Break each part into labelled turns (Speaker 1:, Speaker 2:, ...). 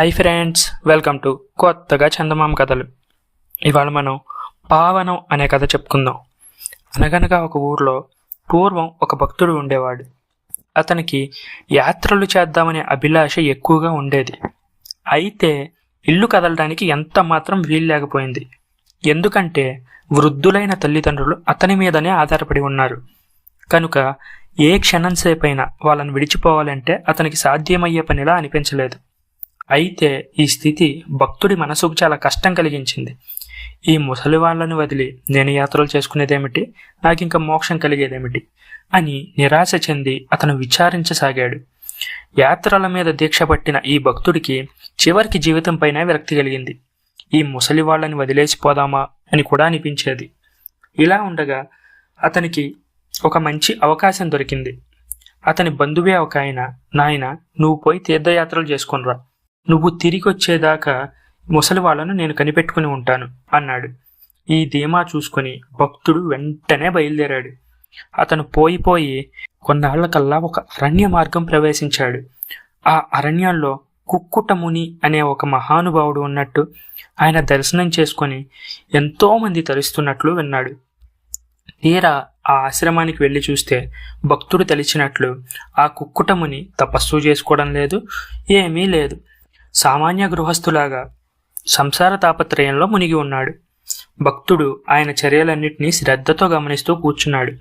Speaker 1: Hi friends welcome to కొత్తగా చందమామ కథలు. ఇవాళ మనం పావనం అనే కథ చెప్పుకుందాం. అనగనగా ఒక ఊర్లో పూర్వం ఒక భక్తుడు ఉండేవాడు. అతనికి యాత్రలు చేద్దామనే అభిలాష ఎక్కువగా ఉండేది. అయితే ఇల్లు కదలడానికి ఎంత మాత్రం వీలు లేకపోయింది. ఎందుకంటే వృద్ధులైన తల్లిదండ్రులు అతని మీదనే ఆధారపడి ఉన్నారు. కనుక ఏ క్షణం సేపైనా వాళ్ళని విడిచిపోవాలంటే అతనికి సాధ్యమయ్యే పనిలా అనిపించలేదు. అయితే ఈ స్థితి భక్తుడి మనసుకు చాలా కష్టం కలిగించింది. ఈ ముసలి వాళ్ళని వదిలి నేను యాత్రలు చేసుకునేదేమిటి? నాకు ఇంకా మోక్షం కలిగేదేమిటి? అని నిరాశ చెంది అతను విచారించసాగాడు. యాత్రల మీద దీక్ష పట్టిన ఈ భక్తుడికి చివరికి జీవితంపైన విరక్తి కలిగింది. ఈ ముసలి వాళ్ళని వదిలేసిపోదామా అని కూడా అనిపించేది. ఇలా ఉండగా అతనికి ఒక మంచి అవకాశం దొరికింది. అతని బంధువే ఒక ఆయన నాయన నువ్వు పోయి తీర్థయాత్రలు చేసుకునిరా. నువ్వు తిరిగి వచ్చేదాకా ముసలి వాళ్ళను నేను కనిపెట్టుకుని ఉంటాను అన్నాడు. ఈ ధీమా చూసుకుని భక్తుడు వెంటనే బయలుదేరాడు. అతను పోయి పోయి కొన్నాళ్ళకల్లా ఒక అరణ్య మార్గం ప్రవేశించాడు. ఆ అరణ్యంలో కుక్కుటముని అనే ఒక మహానుభావుడు ఉన్నట్టు ఆయన దర్శనం చేసుకొని ఎంతోమంది తరుస్తున్నట్లు విన్నాడు. తీరా ఆ ఆశ్రమానికి వెళ్ళి చూస్తే భక్తుడు తెలిసినట్లు ఆ కుక్కుటముని తపస్సు చేసుకోవడం లేదు ఏమీ లేదు. సామాన్య గృహస్థులాగా సంసార తాపత్రయంలో మునిగి ఉన్నాడు. భక్తుడు ఆయన చర్యలన్నింటినీ శ్రద్ధతో గమనిస్తూ కూర్చున్నాడు.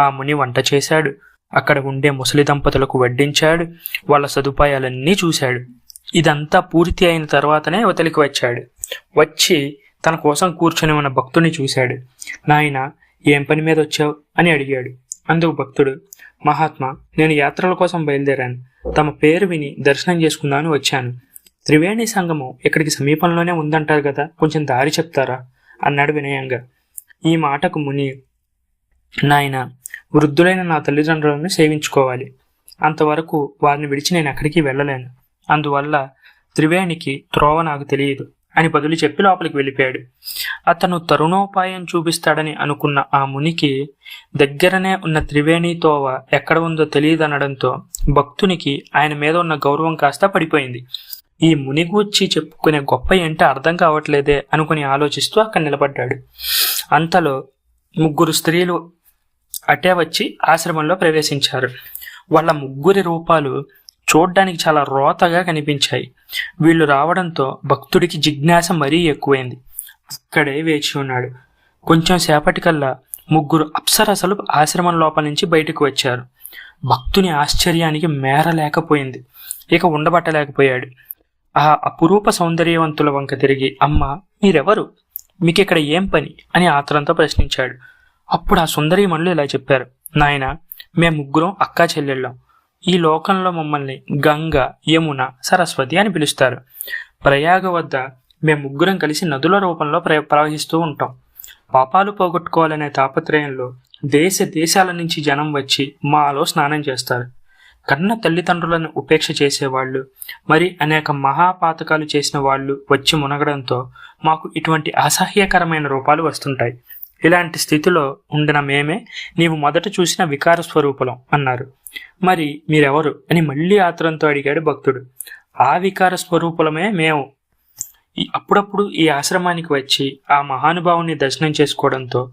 Speaker 1: ఆ ముని వంట చేశాడు. అక్కడ ఉండే ముసలి దంపతులకు వడ్డించాడు. వాళ్ళ సదుపాయాలన్నీ చూశాడు. ఇదంతా పూర్తి అయిన తర్వాతనే అవతలికి వచ్చాడు. వచ్చి తన కోసం కూర్చొని ఉన్న భక్తుని చూశాడు. నాయన ఏం పని మీద వచ్చావు? అని అడిగాడు. అందుకు భక్తుడు మహాత్మా నేను యాత్రల కోసం బయలుదేరాను. తమ పేరు విని దర్శనం చేసుకుందామని వచ్చాను. త్రివేణి సంఘము ఇక్కడికి సమీపంలోనే ఉందంటారు కదా కొంచెం దారి చెప్తారా? అన్నాడు వినయంగా. ఈ మాటకు ముని నాయన వృద్ధులైన నా తల్లిదండ్రులను సేవించుకోవాలి. అంతవరకు వారిని విడిచి నేను ఎక్కడికి వెళ్ళలేను. అందువల్ల త్రివేణికి త్రోవ నాకు తెలియదు అని బదులు చెప్పి లోపలికి వెళ్ళిపోయాడు. అతను తరుణోపాయం చూపిస్తాడని అనుకున్న ఆ మునికి దగ్గరనే ఉన్న త్రివేణి తోవ ఎక్కడ ఉందో తెలియదనడంతో భక్తునికి ఆయన మీద ఉన్న గౌరవం కాస్త పడిపోయింది. ఈ మునిగూర్చి చెప్పుకునే గొప్ప ఏంటో అర్థం కావట్లేదే అనుకుని ఆలోచిస్తూ అక్కడ నిలబడ్డాడు. అంతలో ముగ్గురు స్త్రీలు అటే వచ్చి ఆశ్రమంలో ప్రవేశించారు. వాళ్ళ ముగ్గురి రూపాలు చూడ్డానికి చాలా రోతగా కనిపించాయి. వీళ్ళు రావడంతో భక్తుడికి జిజ్ఞాస మరీ ఎక్కువైంది. అక్కడే వేచి ఉన్నాడు. కొంచెం సేపటికల్లా ముగ్గురు అప్సరసలు ఆశ్రమం లోపల నుంచి బయటకు వచ్చారు. భక్తుని ఆశ్చర్యానికి మేర లేకపోయింది. ఇక ఉండబట్టలేకపోయాడు. ఆ అపురూప సౌందర్యవంతుల వంక తిరిగి అమ్మ మీరెవరు? మీకిక్కడ ఏం పని? అని ఆత్రంతో ప్రశ్నించాడు. అప్పుడు ఆ సుందరీమణులు ఇలా చెప్పారు నాయన మేము ముగ్గురం అక్కా చెల్లెళ్ళం. ఈ లోకంలో మమ్మల్ని గంగ యమున సరస్వతి అని పిలుస్తారు. ప్రయాగ వద్ద మేము ముగ్గురం కలిసి నదుల రూపంలో ప్ర ప్రవహిస్తూ ఉంటాం. పాపాలు పోగొట్టుకోవాలనే తాపత్రయంలో దేశ దేశాల నుంచి జనం వచ్చి మాలో స్నానం చేస్తారు. కన్న తల్లిదండ్రులను ఉపేక్ష చేసేవాళ్ళు మరి అనేక మహాపాతకాలు చేసిన వాళ్ళు వచ్చి మునగడంతో మాకు ఇటువంటి అసహ్యకరమైన రూపాలు వస్తుంటాయి. ఇలాంటి స్థితిలో ఉండిన మేమే నీవు మొదట చూసిన వికార స్వరూపులం అన్నారు. మరి మీరెవరు అని మళ్ళీ ఆత్రంతో అడిగాడు భక్తుడు. ఆ వికార స్వరూపులమే మేము. అప్పుడప్పుడు ఈ ఆశ్రమానికి వచ్చి ఆ మహానుభావుని దర్శనం చేసుకోవడంతో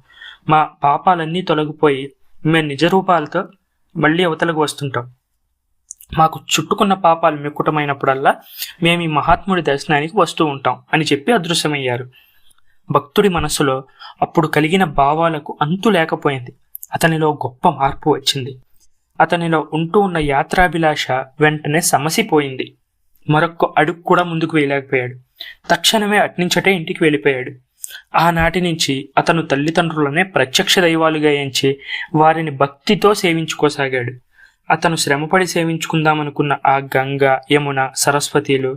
Speaker 1: మా పాపాలన్నీ తొలగిపోయి మేము నిజ రూపాలతో మళ్ళీ అవతలకు వస్తుంటాం. మాకు చుట్టుకున్న పాపాలు మిక్కుటమైనప్పుడల్లా మేము ఈ మహాత్ముడి దర్శనానికి వస్తూ ఉంటాం అని చెప్పి అదృశ్యమయ్యారు. భక్తుడి మనసులో అప్పుడు కలిగిన భావాలకు అంతు లేకపోయింది. అతనిలో గొప్ప మార్పు వచ్చింది. అతనిలో ఉంటూ ఉన్న యాత్రాభిలాష వెంటనే సమసిపోయింది. మరొక్క అడుగు కూడా ముందుకు వేయలేకపోయాడు. తక్షణమే అట్నించటే ఇంటికి వెళ్ళిపోయాడు. ఆనాటి నుంచి అతను తల్లిదండ్రులనే ప్రత్యక్ష దైవాలుగా ఎంచి వారిని భక్తితో సేవించుకోసాగాడు. అతను శ్రమపడి సేవించుకుందామనుకున్న ఆ గంగ యమున సరస్వతిలు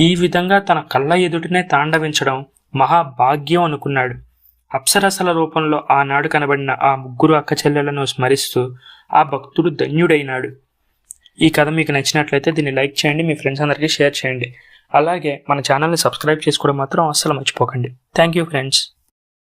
Speaker 1: ఈ విధంగా తన కళ్ళ ఎదుటనే తాండవించడం మహాభాగ్యం అనుకున్నాడు. అప్సరసల రూపంలో ఆనాడు కనబడిన ఆ ముగ్గురు అక్క చెల్లెలను స్మరిస్తూ ఆ భక్తుడు ధన్యుడైనాడు. ఈ కథ మీకు నచ్చినట్లయితే దీన్ని లైక్ చేయండి మీ ఫ్రెండ్స్ అందరికీ షేర్ చేయండి. అలాగే మన ఛానల్ని సబ్స్క్రైబ్ చేసుకోవడం మాత్రం అస్సలు మర్చిపోకండి. Thank you friends.